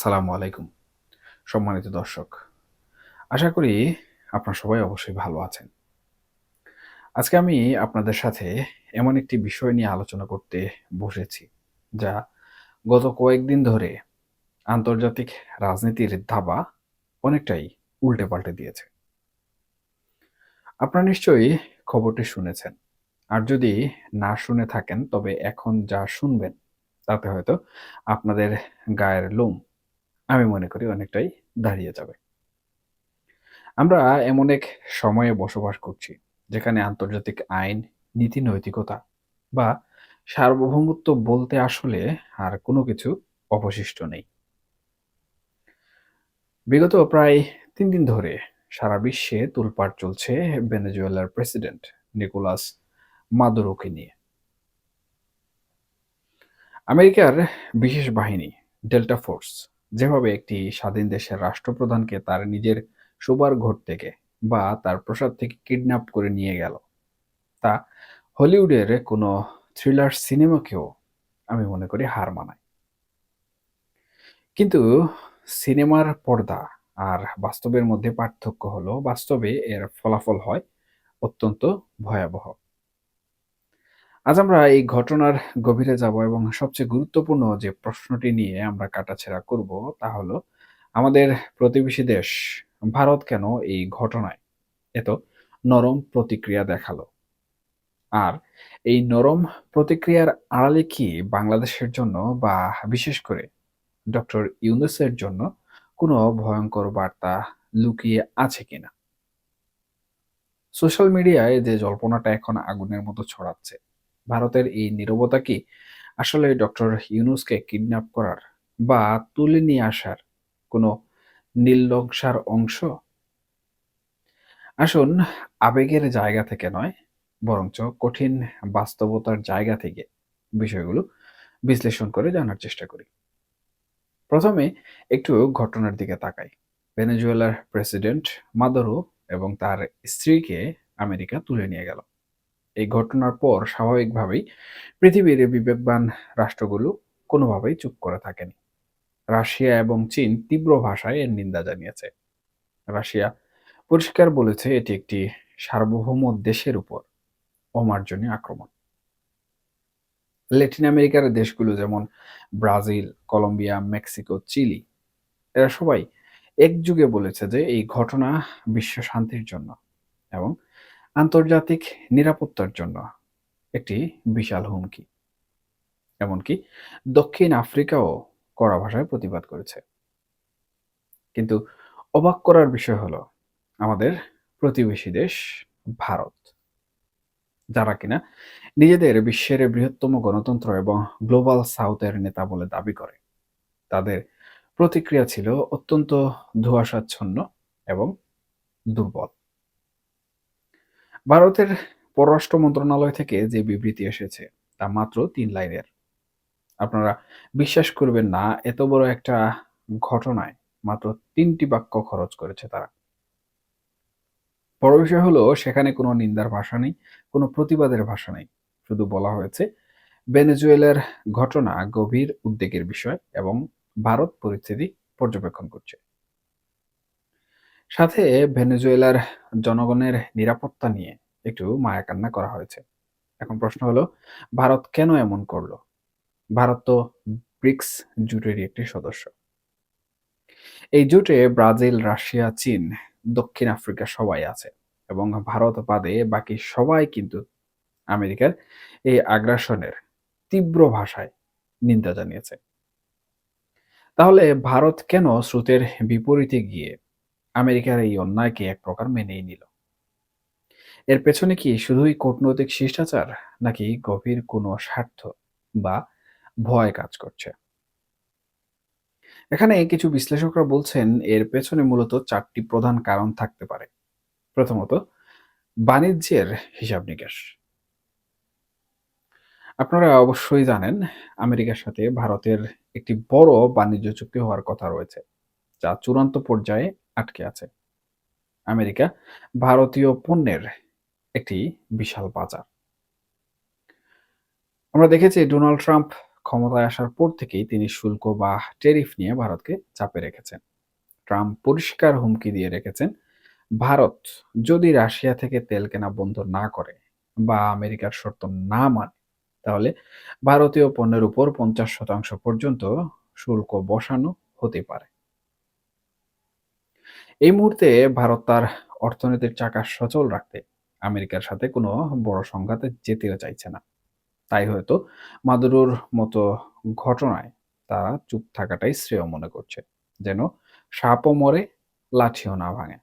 আসসালামু আলাইকুম, সম্মানিত দর্শক। আশা করি আপনার সবাই অবশ্যই ভালো আছেন। আজকে আমি আপনাদের সাথে এমন একটি বিষয় নিয়ে আলোচনা করতে বসেছি, যা গত কয়েকদিন ধরে আন্তর্জাতিক রাজনীতির ধাবা অনেকটাই উল্টে পাল্টে দিয়েছে। আপনারা নিশ্চয়ই খবরটি শুনেছেন, আর যদি না শুনে থাকেন, তবে এখন যা শুনবেন, তাতে হয়তো আপনাদের গায়ের লোম আমি মনে করি অনেকটাই দাঁড়িয়ে যাবে। আমরা এমন এক সময়ে বসবাস করছি, যেখানে আন্তর্জাতিক আইন, নীতি নৈতিকতা বা সার্বভৌমত্ব বলতে আসলে আর কোনো কিছু অবশিষ্ট নেই। বিগত প্রায় তিন দিন ধরে সারা বিশ্বে তোলপাড় চলছে ভেনেজুয়েলার প্রেসিডেন্ট নিকোলাস মাদুরোকে নিয়ে। আমেরিকার বিশেষ বাহিনী, ডেল্টা ফোর্স যেভাবে একটি স্বাধীন দেশের রাষ্ট্রপ্রধানকে তার নিজের শোবার ঘর থেকে বা তার প্রসাদ থেকে কিডন্যাপ করে নিয়ে গেল। তা হলিউডের কোনো থ্রিলার সিনেমাকেও আমি মনে করি হার মানায়। কিন্তু সিনেমার পর্দা আর বাস্তবের মধ্যে পার্থক্য হলো, বাস্তবে এর ফলাফল হয় অত্যন্ত ভয়াবহ। আজ আমরা এই ঘটনার গভীরে যাব এবং সবচেয়ে গুরুত্বপূর্ণ যে প্রশ্নটি নিয়ে আমরা কাটাছেড়া করব তা হলো, আমাদের প্রতিবেশী দেশ ভারত কেন এই ঘটনায় এত নরম প্রতিক্রিয়া দেখাল? আর এই নরম প্রতিক্রিয়ার আড়ালে কি বাংলাদেশের জন্য বা বিশেষ করে ডক্টর ইউনুসের জন্য কোনো ভয়ঙ্কর বার্তা লুকিয়ে আছে কিনা? সোশ্যাল মিডিয়ায় যে জল্পনাটা এখন আগুনের মতো ছড়াচ্ছে ভারতের এই নীরবতা কি আসলে ডক্টর ইউনুসকে কিডন্যাপ করার বা তুলে নিয়ে আসার কোনো নীলনকশার অংশ? আসুন, আবেগের জায়গা থেকে নয়, বরঞ্চ কঠিন বাস্তবতার জায়গা থেকে বিষয়গুলো বিশ্লেষণ করে জানার চেষ্টা করি। প্রথমে একটু ঘটনার দিকে তাকাই। ভেনেজুয়েলার প্রেসিডেন্ট মাদুরো এবং তার স্ত্রীকে আমেরিকা তুলে নিয়ে গেল। এই ঘটনার পর স্বাভাবিকভাবেই পৃথিবীর বিবেকবান রাষ্ট্রগুলো কোনোভাবেই চুপ করে থাকেনি। রাশিয়া এবং চীন তীব্র ভাষায় এর নিন্দা জানিয়েছে। রাশিয়া পরিষ্কার বলেছে এটি একটি সার্বভৌম দেশের উপর অমার্জনীয় আক্রমণ। ল্যাটিন আমেরিকার দেশগুলো যেমন ব্রাজিল, কলম্বিয়া, মেক্সিকো, চিলি, এরা সবাই একযুগে বলেছে যে এই ঘটনা বিশ্ব শান্তির জন্য এবং আন্তর্জাতিক নিরাপত্তার জন্য একটি বিশাল হুমকি। এমনকি দক্ষিণ আফ্রিকাও কড়া ভাষায় প্রতিবাদ করেছে। কিন্তু অবাক করার বিষয় হলো, আমাদের প্রতিবেশী দেশ ভারত, যারা কিনা নিজেদের বিশ্বের বৃহত্তম গণতন্ত্র এবং গ্লোবাল সাউথের নেতা বলে দাবি করে। তাদের প্রতিক্রিয়া ছিল অত্যন্ত ধোঁয়াশাচ্ছন্ন এবং দুর্বল। ভারতের পররাষ্ট্র মন্ত্রণালয় থেকে যে বিবৃতি এসেছে, তা মাত্র তিন লাইনের। আপনারা বিশ্বাস করবেন না, এত বড় একটা ঘটনায় মাত্র তিনটি বাক্য খরচ করেছে তারা। বড় বিষয় হলো, সেখানে কোনো নিন্দার ভাষা নেই, কোনো প্রতিবাদের ভাষা নেই। শুধু বলা হয়েছে, ভেনেজুয়েলার ঘটনা গভীর উদ্বেগের বিষয় এবং ভারত পরিস্থিতি পর্যবেক্ষণ করছে। সাথে ভেনেজুয়েলার জনগণের নিরাপত্তা নিয়ে একটু মায়াকান্না করা হয়েছে। এখন প্রশ্ন হলো, ভারত কেন এমন করল? ভারত তো ব্রিক্স জোটেরই একটি সদস্য। এই জোটে ব্রাজিল, রাশিয়া, চীন, দক্ষিণ আফ্রিকা সবাই আছে এবং ভারত বাদে বাকি সবাই কিন্তু আমেরিকার এই আগ্রাসনের তীব্র ভাষায় নিন্দা জানিয়েছে। তাহলে ভারত কেন স্রোতের বিপরীতে গিয়ে আমেরিকার এই অন্যায়কে এক প্রকার মেনেই নিল। এর পেছনে কি শুধুই কূটনৈতিক শিষ্টাচার, নাকি গভীর কোনো স্বার্থ বা ভয় কাজ করছে? এখানে কিছু বিশ্লেষকরা বলছেন, এর পেছনে মূলত চারটি প্রধান কারণ থাকতে পারে। প্রথমত, বাণিজ্যের হিসাব নিকাশ। আপনারা অবশ্যই জানেন, আমেরিকার সাথে ভারতের একটি বড় বাণিজ্য চুক্তি হওয়ার কথা রয়েছে, যা চূড়ান্ত পর্যায়ে আটকে আছে। আমেরিকা ভারতীয় পণ্যের একটি বিশাল বাজার। আমরা দেখেছি ডোনাল্ড ট্রাম্প ক্ষমতায় আসার পর থেকেই তিনি শুল্ক বা ট্যারিফ নিয়ে ভারতকে চাপে রেখেছেন। ট্রাম্প পরিষ্কার হুমকি দিয়ে রেখেছেন, ভারত যদি রাশিয়া থেকে তেল কেনা বন্ধ না করে বা আমেরিকার শর্ত না মানে তাহলে ভারতীয় পণ্যের উপর পঞ্চাশ শতাংশ পর্যন্ত শুল্ক বসানো হতে পারে। এই মুহূর্তে ভারত তার অর্থনীতির চাকা সচল রাখতে আমেরিকার সাথে কোনো বড় সংঘাতে যেতেও চাইছে না। তাই হয়তো মাদুরোর মতো ঘটনায় তারা চুপ থাকাটাই শ্রেয় মনে করছে, যেন সাপও মরে, লাঠিও না ভাঙে।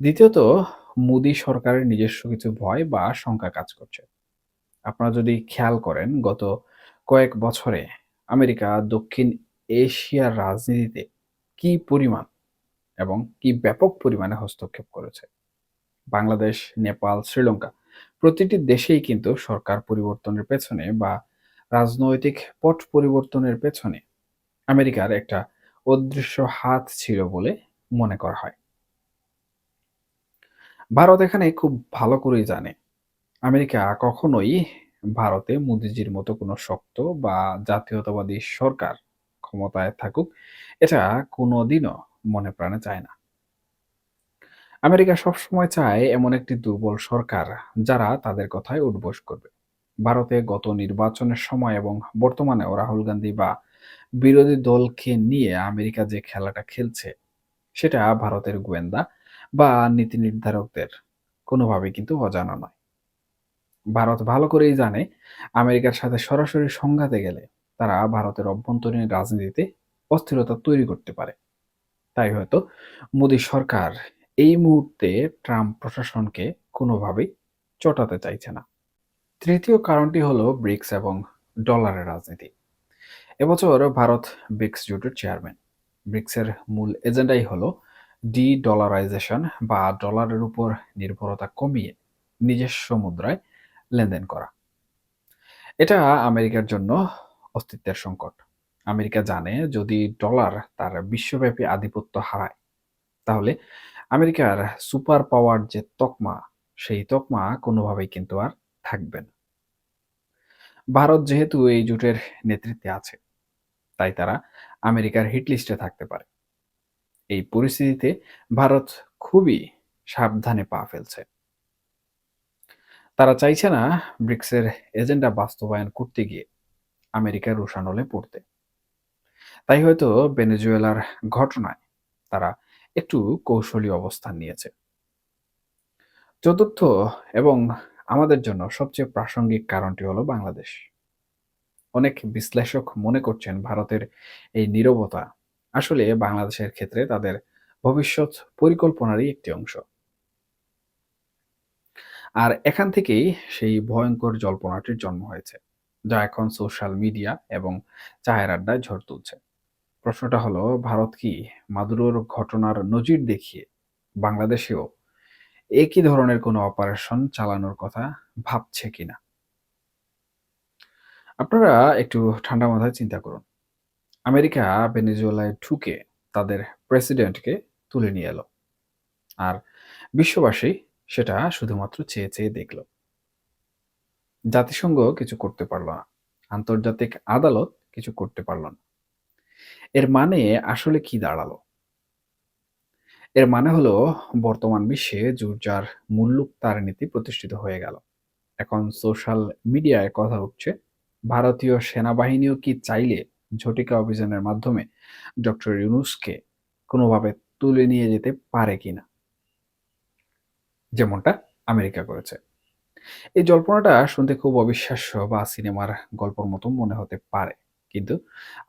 দ্বিতীয়ত, মোদী সরকারের নিজস্ব কিছু ভয় বা শঙ্কা কাজ করছে। আপনারা যদি খেয়াল করেন, গত কয়েক বছরে আমেরিকা দক্ষিণ এশিয়ার রাজনীতিতে কি পরিমাণ এবং কি ব্যাপক পরিমাণে হস্তক্ষেপ করেছে। বাংলাদেশ, নেপাল, শ্রীলঙ্কা প্রতিটি দেশেই কিন্তু সরকার পরিবর্তনের পেছনে বা রাজনৈতিক পট পরিবর্তনের পেছনে আমেরিকার একটা অদৃশ্য হাত ছিল বলে মনে করা হয়। ভারত এখানে খুব ভালো করেই জানে। আমেরিকা কখনোই ভারতে মোদিজির মতো কোনো শক্ত বা জাতীয়তাবাদী সরকার ক্ষমতায় থাকুক, এটা কোনোদিনও মনে প্রাণে চায় না। আমেরিকা সবসময় চায় এমন একটি দুর্বল সরকার যারা তাদের কথায় উঠবোস করবে। ভারতে গত নির্বাচনের সময় এবং বর্তমানেও রাহুল গান্ধী বা বিরোধী দলকে নিয়ে আমেরিকা যে খেলাটা খেলছে, সেটা ভারতের গোয়েন্দা বা নীতি নির্ধারকদের কোনোভাবেই কিন্তু অজানা নয়। ভারত ভালো করেই জানে আমেরিকার সাথে সরাসরি সংঘাতে গেলে তারা ভারতের অভ্যন্তরীণ রাজনীতিতে অস্থিরতা তৈরি করতে পারে। তাই হয়তো মোদী সরকার এই মুহূর্তে ট্রাম্প প্রশাসনকে কোনোভাবেই চটাতে চাইছে না। তৃতীয় কারণটি হলো ব্রিক্স এবং ডলারের রাজনীতি। এবছর ভারত ব্রিক্স জোটের চেয়ারম্যান। ব্রিক্সের মূল এজেন্ডাই হলো ডি ডলারাইজেশন বা ডলারের উপর নির্ভরতা কমিয়ে নিজস্ব মুদ্রায় লেনদেন করা। এটা আমেরিকার জন্য অস্তিত্বের সংকট। আমেরিকা জানে যদি ডলার তার বিশ্বব্যাপী আধিপত্য হারায়, তাহলে আমেরিকার সুপার পাওয়ার যে তকমা, সেই তকমা কোনোভাবেই কিন্তু আর থাকবে না। ভারত যেহেতু এই জোটের নেতৃত্বে আছে, তাই তারা আমেরিকার হিটলিস্টে থাকতে পারে। এই পরিস্থিতিতে ভারত খুবই সাবধানে পা ফেলছে। তারা চাইছে না ব্রিক্সের এজেন্ডা বাস্তবায়ন করতে গিয়ে আমেরিকার রোশানলে পড়তে। তাই হয়তো ভেনেজুয়েলার ঘটনায় তারা একটু কৌশলী অবস্থান নিয়েছে। চতুর্থ এবং আমাদের জন্য সবচেয়ে প্রাসঙ্গিক কারণটি হলো বাংলাদেশ। অনেক বিশ্লেষক মনে করছেন ভারতের এই নীরবতা আসলে বাংলাদেশের ক্ষেত্রে তাদের ভবিষ্যৎ পরিকল্পনারই একটি অংশ। আর এখান থেকেই সেই ভয়ঙ্কর জল্পনাটির জন্ম হয়েছে, যা এখন সোশ্যাল মিডিয়া এবং চায়ের আড্ডায় ঝড় তুলছে। প্রশ্নটা হলো, ভারত কি মাদুরোর ঘটনার নজির দেখিয়ে বাংলাদেশেও একই ধরনের কোনো অপারেশন চালানোর কথা ভাবছে কিনা? আপনারা একটু ঠান্ডা মাথায় চিন্তা করুন। আমেরিকা ভেনেজুয়েলায় ঢুকে তাদের প্রেসিডেন্টকে তুলে নিয়ে এলো। আর বিশ্ববাসী সেটা শুধুমাত্র চেয়ে চেয়ে দেখল। জাতিসংঘ কিছু করতে পারল না। আন্তর্জাতিক আদালত কিছু করতে পারল না। এর মানে আসলে কি দাঁড়াল? এর মানে হলো, বর্তমান বিশ্বে জুর্জার মূল্যুক তার নীতি প্রতিষ্ঠিত হয়ে গেল। এখন সোশ্যাল মিডিয়ায় কথা উঠছে, ভারতীয় সেনাবাহিনীও কি চাইলে ঝটিকা অভিযানের মাধ্যমে ডক্টর ইউনুসকে কোনোভাবে তুলে নিয়ে যেতে পারে কিনা? যেমনটা আমেরিকা করেছে। এই জল্পনাটা শুনতে খুব অবিশ্বাস্য বা সিনেমার গল্পর মতো মনে হতে পারে। কিন্তু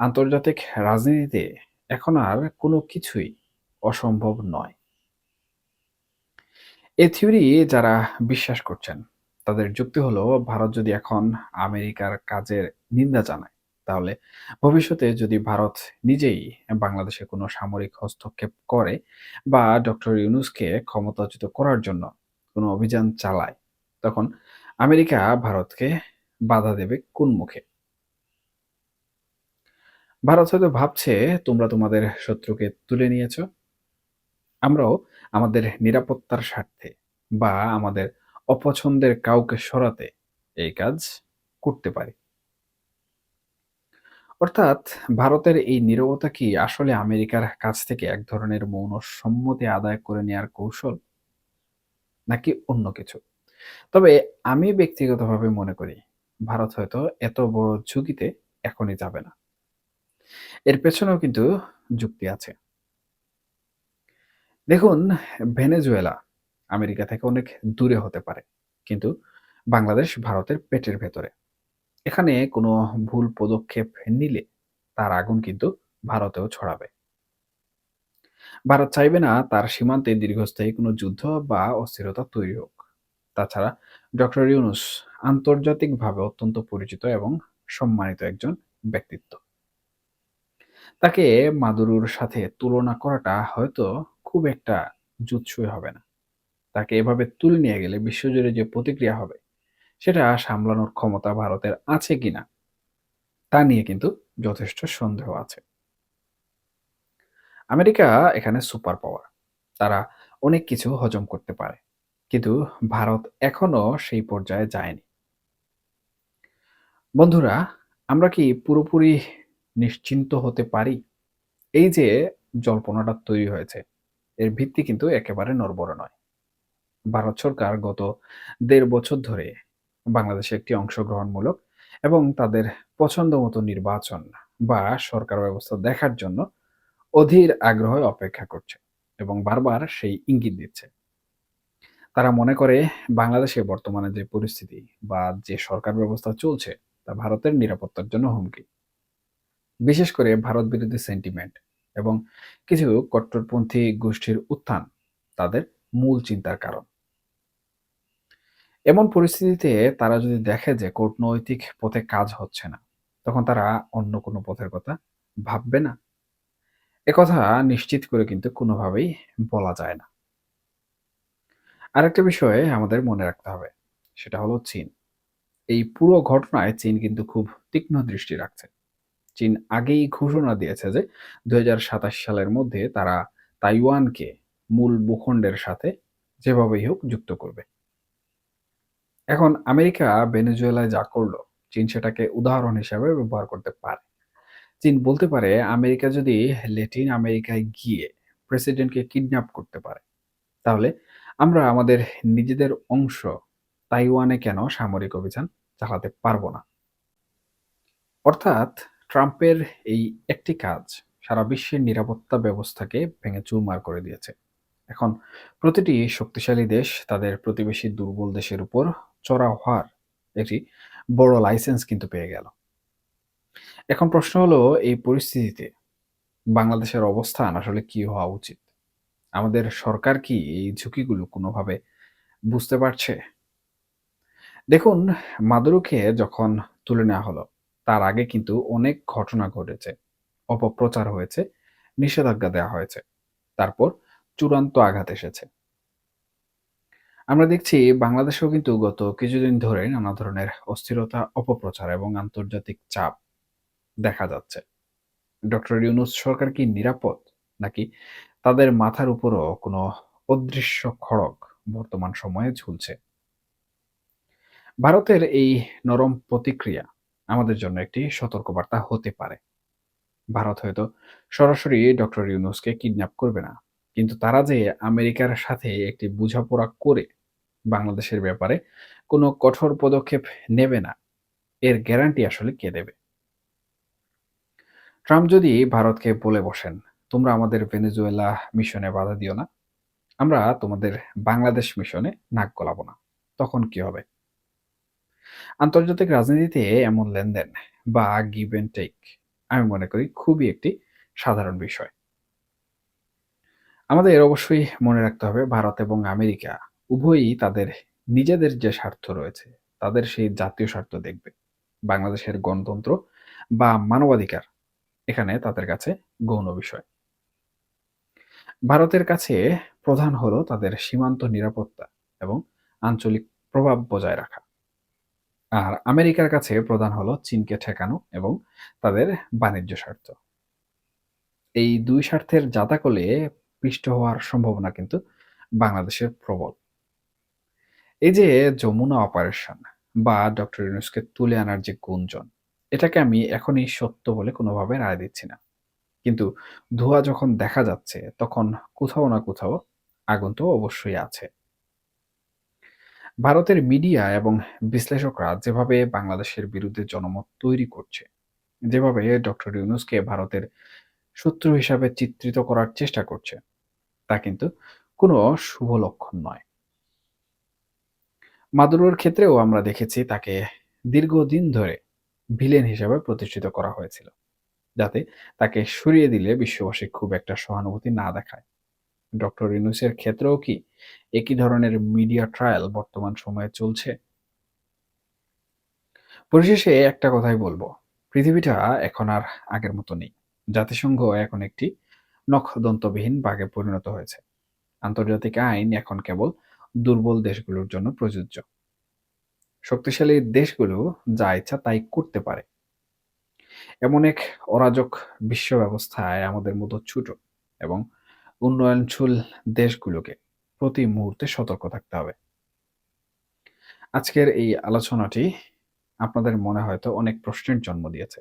আন্তর্জাতিক রাজনীতিতে এখন আর কোনো কিছুই অসম্ভব নয়। এ থিওরি যারা বিশ্বাস করছেন, তাদের যুক্তি হলো, ভারত যদি এখন আমেরিকার কাজের নিন্দা জানায়, তাহলে ভবিষ্যতে যদি ভারত নিজেই বাংলাদেশে কোনো সামরিক হস্তক্ষেপ করে বা ডক্টর ইউনুসকে ক্ষমতাচ্যুত করার জন্য কোনো অভিযান চালায়, তখন আমেরিকা ভারতকে বাধা দেবে কোন মুখে? ভারত হয়তো ভাবছে তোমরা তোমাদের শত্রুকে তুলে নিয়েছ আমরাও আমাদের নিরাপত্তার স্বার্থে বা আমাদের অপছন্দের কাউকে সরাতে এই কাজ করতে পারি অর্থাৎ ভারতের এই নীরবতা কি আসলে আমেরিকার কাছ থেকে এক ধরনের মৌন সম্মতি আদায় করে নেয়ার কৌশল? নাকি অন্য কিছু? তবে আমি ব্যক্তিগতভাবে মনে করি, ভারত হয়তো এত বড় ঝুঁকিতে এখনই যাবে না। এর পেছনেও কিন্তু যুক্তি আছে। দেখুন, ভেনেজুয়েলা আমেরিকা থেকে অনেক দূরে হতে পারে। কিন্তু বাংলাদেশ ভারতের পেটের ভেতরে। এখানে কোনো ভুল পদক্ষেপ নিলে তার আগুন কিন্তু ভারতেও ছড়াবে। ভারত চাইবে না তার সীমান্তে দীর্ঘস্থায়ী কোনো যুদ্ধ বা অস্থিরতা তৈরি হোক। তাছাড়া ডক্টর ইউনূস আন্তর্জাতিকভাবে অত্যন্ত পরিচিত এবং সম্মানিত একজন ব্যক্তিত্ব। তাকে মাদুরোর সাথে তুলনা করাটা হয়তো খুব একটা জুৎসই হবে না। তাকে এভাবে তুলে নিয়ে গেলে বিশ্বজুড়ে যে প্রতিক্রিয়া হবে, সেটা সামলানোর ক্ষমতা ভারতের আছে কিনা, তা নিয়ে কিন্তু যথেষ্ট সন্দেহ আছে। আমেরিকা এখানে সুপার পাওয়ার। তারা অনেক কিছু হজম করতে পারে। কিন্তু ভারত এখনও সেই পর্যায়ে যায়নি। বন্ধুরা, আমরা কি পুরোপুরি নিশ্চিন্ত হতে পারি? এই যে জল্পনাটা তৈরি হয়েছে, এর ভিত্তি কিন্তু একেবারে নড়বড় নয়। ভারত সরকার গত দেড় বছর ধরে বাংলাদেশে একটি অংশগ্রহণমূলক এবং তাদের পছন্দমতো নির্বাচন বা সরকার ব্যবস্থা দেখার জন্য অধীর আগ্রহে অপেক্ষা করছে এবং বারবার সেই ইঙ্গিত দিচ্ছে। তারা মনে করে বাংলাদেশে বর্তমানে যে পরিস্থিতি বা যে সরকার ব্যবস্থা চলছে তা ভারতের নিরাপত্তার জন্য হুমকি। বিশেষ করে ভারত বিরোধী সেন্টিমেন্ট এবং কিছু কট্টরপন্থী গোষ্ঠীর উত্থান তাদের মূল চিন্তার কারণ। এমন পরিস্থিতিতে তারা যদি দেখে যে কূটনৈতিক পথে কাজ হচ্ছে না, তখন তারা অন্য কোনো পথের কথা ভাববে না? একথা নিশ্চিত করে কিন্তু কোনোভাবেই বলা যায় না। আরেকটা বিষয় আমাদের মনে রাখতে হবে, সেটা হলো চীন। এই পুরো ঘটনায় চীন কিন্তু খুব তীক্ষ্ণ দৃষ্টি রাখছে। চীন আগেই ঘোষণা দিয়েছে যে ২০২৭ সালের মধ্যে তারা তাইওয়ানকে মূল ভূখণ্ডের সাথে যেভাবেই হোক যুক্ত করবে। এখন আমেরিকা ভেনেজুয়েলায় যা করল, চীন সেটাকে উদাহরণ হিসেবে ব্যবহার করতে পারে। চীন বলতে পারে আমেরিকা যদি ল্যাটিন আমেরিকায় গিয়ে প্রেসিডেন্টকে কিডন্যাপ করতে পারে, তাহলে আমরা আমাদের নিজেদের অংশ তাইওয়ানে কেন সামরিক অভিযান চালাতে পারব না? অর্থাৎ ট্রাম্পের এই একটি কাজ সারা বিশ্বের নিরাপত্তা ব্যবস্থাকে ভেঙে চুরমার করে দিয়েছে। এখন প্রতিটি শক্তিশালী দেশ তাদের প্রতিবেশী দুর্বল দেশের উপর চড়া হওয়ার একটি বড় লাইসেন্স কিন্তু পেয়ে গেল। এখন প্রশ্ন হলো এই পরিস্থিতিতে বাংলাদেশের অবস্থান আসলে কি হওয়া উচিত? আমাদের সরকার কি এই ঝুঁকিগুলো কোনোভাবে বুঝতে পারছে? দেখুন, মাদুরোকে যখন তুলে নেওয়া হলো, তার আগে কিন্তু অনেক ঘটনা ঘটেছে। অপপ্রচার হয়েছে, নিষেধাজ্ঞা দেওয়া হয়েছে। তারপর চূড়ান্ত আঘাত এসেছে। আমরা দেখছি বাংলাদেশেও কিন্তু গত কিছুদিন ধরে নানা ধরনের অস্থিরতা, অপপ্রচার এবং আন্তর্জাতিক চাপ দেখা যাচ্ছে। ডক্টর ইউনুস সরকার কি নিরাপদ? নাকি তাদের মাথার উপরও কোনো অদৃশ্য খড়ক বর্তমান সময়ে ঝুলছে? ভারতের এই নরম প্রতিক্রিয়া আমাদের জন্য একটি সতর্কবার্তা হতে পারে। ভারত হয়তো সরাসরি ডক্টর ইউনূসকে কিডন্যাপ করবে না। কিন্তু তারা যে আমেরিকার সাথে একটি বোঝাপড়া করে বাংলাদেশের ব্যাপারে কোনো কঠোর পদক্ষেপ নেবে না, এর গ্যারান্টি আসলে কে দেবে? ট্রাম্প যদি ভারতকে বলে বসেন, তোমরা আমাদের ভেনেজুয়েলা মিশনে বাধা দিও না, আমরা তোমাদের বাংলাদেশ মিশনে নাক গলাবো না, তখন কি হবে? আন্তর্জাতিক রাজনীতিতে এমন লেনদেন বা গিভ অ্যান্ড টেক আমি মনে করি খুবই একটি সাধারণ বিষয়। আমাদের অবশ্যই মনে রাখতে হবে ভারত এবং আমেরিকা উভয়ই তাদের নিজেদের যে স্বার্থ রয়েছে, তাদের সেই জাতীয় স্বার্থ দেখবে। বাংলাদেশের গণতন্ত্র বা মানবাধিকার এখানে তাদের কাছে গৌণ বিষয়। ভারতের কাছে প্রধান হলো তাদের সীমান্ত নিরাপত্তা এবং আঞ্চলিক প্রভাব বজায় রাখা। আর আমেরিকার কাছে প্রধান হলো চীনকে ঠেকানো এবং তাদের বাণিজ্য স্বার্থ। এই দুই স্বার্থের জাতাকলে পিষ্ট হওয়ার সম্ভাবনা কিন্তু বাংলাদেশের প্রবল। এই যে যমুনা অপারেশন বা ডক্টর ইউনূসকে তুলে আনার যে গুঞ্জন, এটাকে আমি এখনই সত্য বলে কোনোভাবে রায় দিচ্ছি না। কিন্তু ধোঁয়া যখন দেখা যাচ্ছে তখন কোথাও না কোথাও আগুন তো অবশ্যই আছে। ভারতের মিডিয়া এবং বিশ্লেষকরা যেভাবে বাংলাদেশের বিরুদ্ধে জনমত তৈরি করছে, যেভাবে ডক্টর ইউনূসকে ভারতের শত্রু হিসাবে চিত্রিত করার চেষ্টা করছে, তা কিন্তু কোনো শুভ লক্ষণ নয়। মাদুরোর ক্ষেত্রেও আমরা দেখেছি তাকে দীর্ঘদিন ধরে ভিলেন হিসাবে প্রতিষ্ঠিত করা হয়েছিল, যাতে তাকে সরিয়ে দিলে বিশ্ববাসী খুব একটা সহানুভূতি না দেখায়। ডক্টর ইউনূসের ক্ষেত্রেও কি একই ধরনের মিডিয়া ট্রায়াল বর্তমান সময়ে চলছে? পরিশেষে একটা কথাই বলব, পৃথিবীটা এখন আর আগের মতো নেই। জাতিসংঘ এখন একটি নখদন্তবিহীন বাঘে পরিণত হয়েছে। আন্তর্জাতিক আইন এখন কেবল দুর্বল দেশগুলোর জন্য প্রযোজ্য। শক্তিশালী দেশগুলো যা ইচ্ছা তাই করতে পারে। এমন এক অরাজক বিশ্ব ব্যবস্থায় আমাদের মতো ছোট এবং উন্নয়নশীল দেশগুলোকে প্রতি মুহূর্তে সতর্ক থাকতে হবে। আজকের এই আলোচনাটি আপনাদের মনে হয়তো অনেক প্রশ্নের জন্ম দিয়েছে।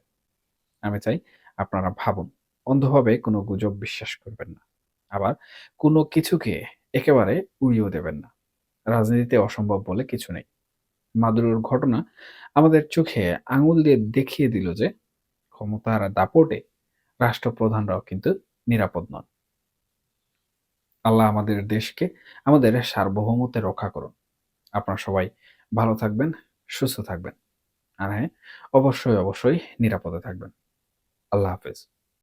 আমি চাই আপনারা ভাবুন, অন্ধভাবে কোনো গুজব বিশ্বাস করবেন না। আবার কোনো কিছুকে একেবারে উড়িয়েও দেবেন না। রাজনীতিতে অসম্ভব বলে কিছু নেই। মাদুরোর ঘটনা আমাদের চোখে আঙুল দিয়ে দেখিয়ে দিল যে ক্ষমতার দাপটে রাষ্ট্রপ্রধানরাও কিন্তু নিরাপদ নন। আল্লাহ আমাদের দেশকে আমাদের সার্বভৌমত্বে রক্ষা করুন। আপনারা সবাই ভালো থাকবেন, সুস্থ থাকবেন। আর হ্যাঁ, অবশ্যই, অবশ্যই নিরাপদে থাকবেন। আল্লাহ হাফেজ।